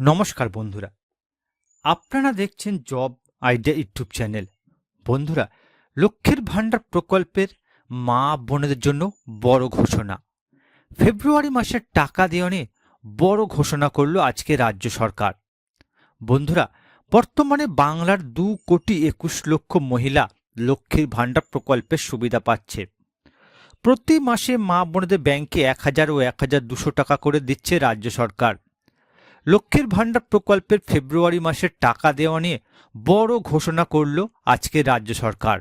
নমস্কার বন্ধুরা। আপনারা দেখছেন জব আইডিয়া ইউটিউব চ্যানেল। বন্ধুরা, লক্ষ্মীর ভাণ্ডার প্রকল্পের মা বোনেদের জন্য বড় ঘোষণা। ফেব্রুয়ারি মাসের টাকা দেওয়া বড় ঘোষণা করল আজকে রাজ্য সরকার। বন্ধুরা, বর্তমানে বাংলার দু কোটি একুশ লক্ষ মহিলা লক্ষ্মীর ভাণ্ডার প্রকল্পের সুবিধা পাচ্ছে। প্রতি মাসে মা বোনেদের ব্যাংকে এক হাজার ও এক হাজার দুশো টাকা করে দিচ্ছে রাজ্য সরকার। লক্ষ্মীর ভাণ্ডার প্রকল্পের ফেব্রুয়ারি মাসের টাকা দেওয়া নিয়ে বড় ঘোষণা করল আজকে রাজ্য সরকার।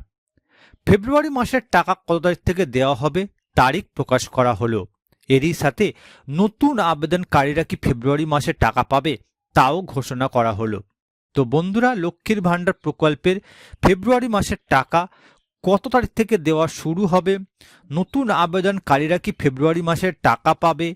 ফেব্রুয়ারি মাসের টাকা কত তারিখ থেকে দেওয়া হবে তারিখ প্রকাশ করা হলো। এরই সাথে নতুন আবেদনকারীরা কি ফেব্রুয়ারি মাসে টাকা পাবে তাও ঘোষণা করা হলো। তো বন্ধুরা, লক্ষ্মীর ভাণ্ডার প্রকল্পের ফেব্রুয়ারি মাসের টাকা কত তারিখ থেকে দেওয়া শুরু হবে? নতুন আবেদনকারীরা কি ফেব্রুয়ারি মাসের টাকা পাবে?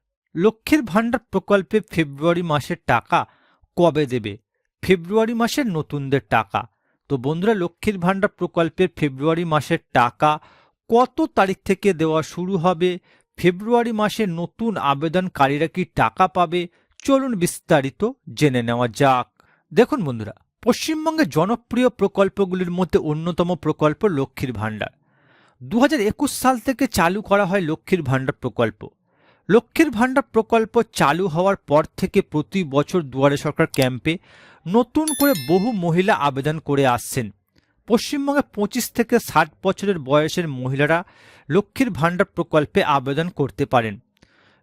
লক্ষ্মীর ভাণ্ডার প্রকল্পে ফেব্রুয়ারি মাসের টাকা কবে দেবে? ফেব্রুয়ারি মাসের নতুনদের টাকা। তো বন্ধুরা, লক্ষ্মীর ভাণ্ডার প্রকল্পের ফেব্রুয়ারি মাসের টাকা কত তারিখ থেকে দেওয়া শুরু হবে? ফেব্রুয়ারি মাসে নতুন আবেদনকারীরা কি টাকা পাবে? চলুন বিস্তারিত জেনে নেওয়া যাক। দেখুন বন্ধুরা, পশ্চিমবঙ্গের জনপ্রিয় প্রকল্পগুলির মধ্যে অন্যতম প্রকল্প লক্ষ্মীর ভাণ্ডার। দু হাজার একুশ সাল থেকে চালু করা হয় লক্ষ্মীর ভাণ্ডার প্রকল্প। লক্ষ্মীর ভাণ্ডার প্রকল্প চালু হওয়ার পর থেকে প্রতি বছর দুয়ারে সরকার ক্যাম্পে নতুন করে বহু মহিলা আবেদন করে আসছেন। পশ্চিমবঙ্গে পঁচিশ থেকে ষাট বছরের বয়সের মহিলারা লক্ষ্মীর ভাণ্ডার প্রকল্পে আবেদন করতে পারেন।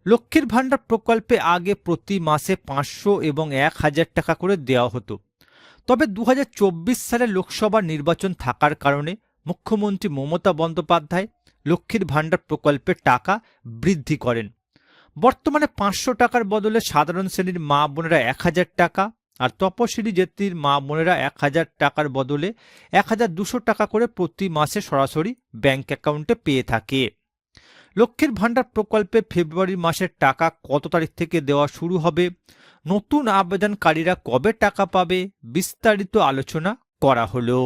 লক্ষ্মীর ভাণ্ডার প্রকল্পে আগে প্রতি মাসে পাঁচশো এবং এক হাজার টাকা করে দেওয়া হতো। তবে দু হাজার চব্বিশ সালে লোকসভা নির্বাচন থাকার কারণে মুখ্যমন্ত্রী মমতা বন্দ্যোপাধ্যায় লক্ষ্মীর ভাণ্ডার প্রকল্পের টাকা বৃদ্ধি করেন। বর্তমানে পাঁচশো টাকার বদলে সাধারণ শ্রেণির মা বোনেরা এক হাজার টাকা আর তপশিলি জাতির মা বোনেরা এক হাজার টাকার বদলে এক হাজার দুশো টাকা করে প্রতি মাসে সরাসরি ব্যাংক অ্যাকাউন্টে পেয়ে থাকে। লক্ষ্মীর ভাণ্ডার প্রকল্পে ফেব্রুয়ারি মাসের টাকা কত তারিখ থেকে দেওয়া শুরু হবে? নতুন আবেদনকারীরা কবে টাকা পাবে? বিস্তারিত আলোচনা করা হলো।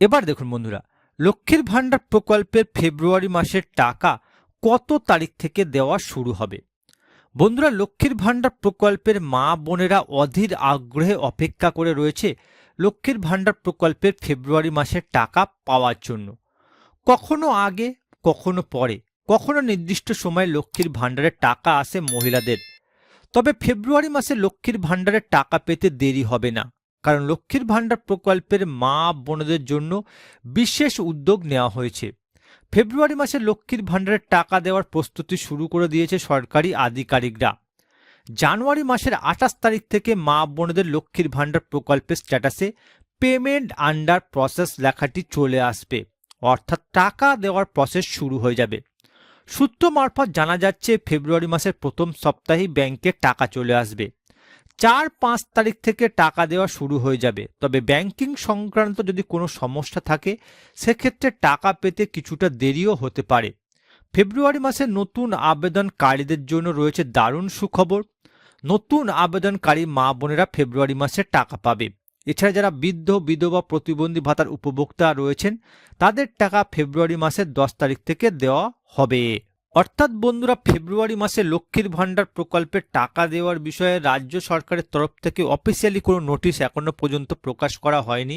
এবার দেখুন বন্ধুরা, লক্ষ্মীর ভাণ্ডার প্রকল্পের ফেব্রুয়ারি মাসের টাকা কত তারিখ থেকে দেওয়া শুরু হবে? বন্ধুরা, লক্ষ্মীর ভাণ্ডার প্রকল্পের মা বোনেরা অধীর আগ্রহে অপেক্ষা করে রয়েছে লক্ষ্মীর ভাণ্ডার প্রকল্পের ফেব্রুয়ারি মাসের টাকা পাওয়ার জন্য। কখনো আগে, কখনো পরে, কখনো নির্দিষ্ট সময়ে লক্ষ্মীর ভাণ্ডারের টাকা আসে মহিলাদের। তবে ফেব্রুয়ারি মাসে লক্ষ্মীর ভাণ্ডারের টাকা পেতে দেরি হবে না, কারণ লক্ষ্মীর ভাণ্ডার প্রকল্পের মা বোনদের জন্য বিশেষ উদ্যোগ নেওয়া হয়েছে। ফেব্রুয়ারি মাসে লক্ষ্মীর ভাণ্ডারের টাকা দেওয়ার প্রস্তুতি শুরু করে দিয়েছে সরকারি আধিকারিকরা। জানুয়ারি মাসের আঠাশ তারিখ থেকে মা বোনদের লক্ষ্মীর ভাণ্ডার প্রকল্পের স্ট্যাটাসে পেমেন্ট আন্ডার প্রসেস লেখাটি চলে আসবে। অর্থাৎ টাকা দেওয়ার প্রসেস শুরু হয়ে যাবে। সূত্র মারফত জানা যাচ্ছে, ফেব্রুয়ারি মাসের প্রথম সপ্তাহেই ব্যাংকে টাকা চলে আসবে। চার পাঁচ তারিখ থেকে টাকা দেওয়া শুরু হয়ে যাবে। তবে ব্যাংকিং সংক্রান্ত যদি কোনো সমস্যা থাকে, সেক্ষেত্রে টাকা পেতে কিছুটা দেরিও হতে পারে। ফেব্রুয়ারি মাসে নতুন আবেদনকারীদের জন্য রয়েছে দারুণ সুখবর। নতুন আবেদনকারী মা বোনেরা ফেব্রুয়ারি মাসে টাকা পাবে। এছাড়া যারা বৃদ্ধ, বিধবা প্রতিবন্ধী ভাতার উপভোক্তা রয়েছেন, তাদের টাকা ফেব্রুয়ারি মাসের দশ তারিখ থেকে দেওয়া হবে। অর্থাৎ বন্ধুরা, ফেব্রুয়ারি মাসে লক্ষ্মীর ভাণ্ডার প্রকল্পে টাকা দেওয়ার বিষয়ে রাজ্য সরকারের তরফ থেকে অফিসিয়ালি কোনো নোটিশ এখনও পর্যন্ত প্রকাশ করা হয়নি।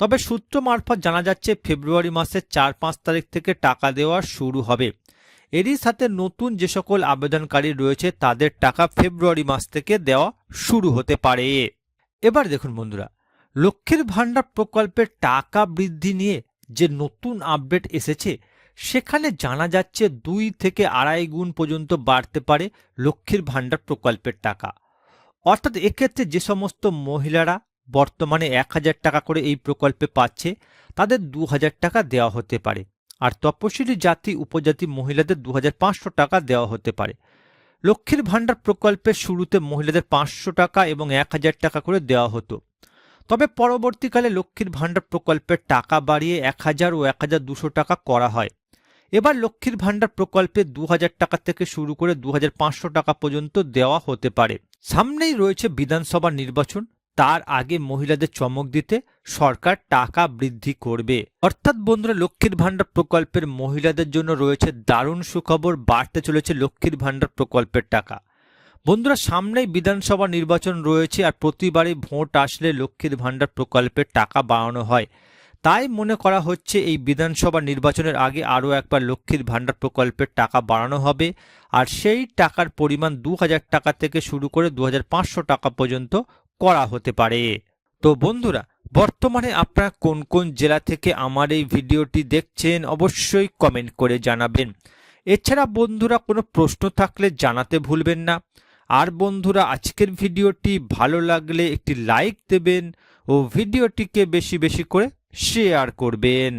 তবে সূত্র মারফত জানা যাচ্ছে, ফেব্রুয়ারি মাসের চার পাঁচ তারিখ থেকে টাকা দেওয়া শুরু হবে। এরই সাথে নতুন যে সকল আবেদনকারী রয়েছে, তাদের টাকা ফেব্রুয়ারি মাস থেকে দেওয়া শুরু হতে পারে। এবার দেখুন বন্ধুরা, লক্ষ্মীর ভাণ্ডার প্রকল্পের টাকা বৃদ্ধি নিয়ে যে নতুন আপডেট এসেছে সেখানে জানা যাচ্ছে দুই থেকে আড়াই গুণ পর্যন্ত বাড়তে পারে লক্ষ্মীর ভাণ্ডার প্রকল্পের টাকা। অর্থাৎ এক্ষেত্রে যে সমস্ত মহিলারা বর্তমানে এক হাজার টাকা করে এই প্রকল্পে পাচ্ছে, তাদের দু হাজার টাকা দেওয়া হতে পারে। আর তপশিলি জাতি, উপজাতি মহিলাদের দু হাজার পাঁচশো টাকা দেওয়া হতে পারে। লক্ষ্মীর ভাণ্ডার প্রকল্পের শুরুতে মহিলাদের পাঁচশো টাকা এবং এক হাজার টাকা করে দেওয়া হতো। তবে পরবর্তীকালে লক্ষ্মীর ভাণ্ডার প্রকল্পের টাকা বাড়িয়ে এক হাজার ও এক হাজার দুশো টাকা করা হয়। এবার লক্ষ্মীর ভাণ্ডার প্রকল্পে দু হাজার টাকা থেকে শুরু করে দু টাকা পর্যন্ত দেওয়া হতে পারে। সামনেই রয়েছে বিধানসভা নির্বাচন। তার আগে মহিলাদের চমক দিতে সরকার টাকা বৃদ্ধি করবে। অর্থাৎ বন্ধুরা, লক্ষ্মীর ভাণ্ডার প্রকল্পের মহিলাদের জন্য রয়েছে দারুণ সুখবর, বাড়তে চলেছে লক্ষ্মীর ভাণ্ডার প্রকল্পের টাকা। বন্ধুরা, সামনেই বিধানসভা নির্বাচন রয়েছে আর প্রতিবারই ভোট আসলে লক্ষ্মীর ভাণ্ডার প্রকল্পের টাকা বাড়ানো হয়। তাই মনে করা হচ্ছে এই বিধানসভা নির্বাচনের আগে আরও একবার লক্ষ্মীর ভাণ্ডার প্রকল্পের টাকা বাড়ানো হবে, আর সেই টাকার পরিমাণ দু হাজার টাকা থেকে শুরু করে দু হাজার পাঁচশো টাকা পর্যন্ত করা হতে পারে। তো বন্ধুরা, বর্তমানে আপনারা কোন কোন জেলা থেকে আমার এই ভিডিওটি দেখছেন অবশ্যই কমেন্ট করে জানাবেন। এছাড়া বন্ধুরা, কোনো প্রশ্ন থাকলে জানাতে ভুলবেন না। আর বন্ধুরা, আজকের ভিডিওটি ভালো লাগলে একটি লাইক দেবেন ও ভিডিওটিকে বেশি বেশি করে শেয়ার করবেন।